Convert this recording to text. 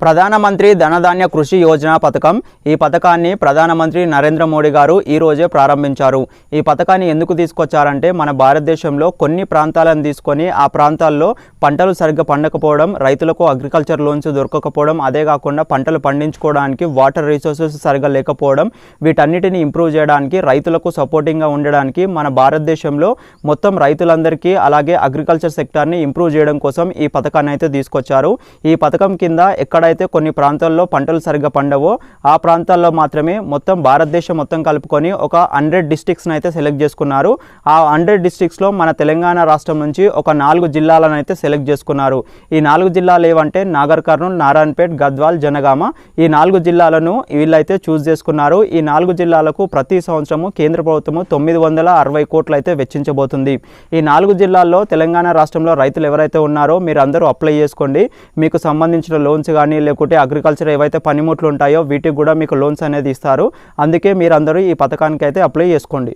ప్రధానమంత్రి ధనధాన్య కృషి యోజన పథకం. ఈ పథకాన్ని ప్రధానమంత్రి నరేంద్ర మోడీ గారు ఈరోజే ప్రారంభించారు. ఈ పథకాన్ని ఎందుకు తీసుకొచ్చారంటే మన భారతదేశంలో కొన్ని ప్రాంతాలను తీసుకొని ఆ ప్రాంతాల్లో పంటలు సరిగ్గా పండకపోవడం రైతులకు అగ్రికల్చర్ లోన్స్ దొరకకపోవడం అదే కాకుండా పంటలు పండించుకోవడానికి వాటర్ రిసోర్సెస్ సరిగ్గా లేకపోవడం వీటన్నిటిని ఇంప్రూవ్ చేయడానికి రైతులకు సపోర్టింగ్గా ఉండడానికి మన భారతదేశంలో మొత్తం రైతులందరికీ అలాగే అగ్రికల్చర్ సెక్టార్ని ఇంప్రూవ్ చేయడం కోసం ఈ పథకాన్ని అయితే తీసుకొచ్చారు. ఈ పథకం కింద ఎక్కడ ఎక్కడైతే కొన్ని ప్రాంతాల్లో పంటలు సరిగ్గా పండవో ఆ ప్రాంతాల్లో మాత్రమే మొత్తం భారతదేశం మొత్తం కలుపుకొని ఒక హండ్రెడ్ డిస్టిక్స్ని అయితే సెలెక్ట్ చేసుకున్నారు. ఆ హండ్రెడ్ డిస్టిక్స్లో మన తెలంగాణ రాష్ట్రం నుంచి ఒక నాలుగు జిల్లాలను అయితే సెలెక్ట్ చేసుకున్నారు. ఈ నాలుగు జిల్లాలు ఏవంటే నాగర్ కర్నూల్ నారాయణపేట్ గద్వాల్ జనగామ. ఈ నాలుగు జిల్లాలను వీళ్ళైతే చూస్ చేసుకున్నారు. ఈ నాలుగు జిల్లాలకు ప్రతి సంవత్సరము కేంద్ర ప్రభుత్వము తొమ్మిది వందల అరవై కోట్లు అయితే వెచ్చించబోతుంది. ఈ నాలుగు జిల్లాల్లో తెలంగాణ రాష్ట్రంలో రైతులు ఎవరైతే ఉన్నారో మీరు అందరూ అప్లై చేసుకోండి. మీకు సంబంధించిన లోన్స్ కానీ కానీ లేకుంటే అగ్రికల్చర్ ఏవైతే పనిముట్లు ఉంటాయో వీటికి కూడా మీకు లోన్స్ అనేది ఇస్తారు. అందుకే మీరందరూ ఈ పథకానికి అయితే అప్లై చేసుకోండి.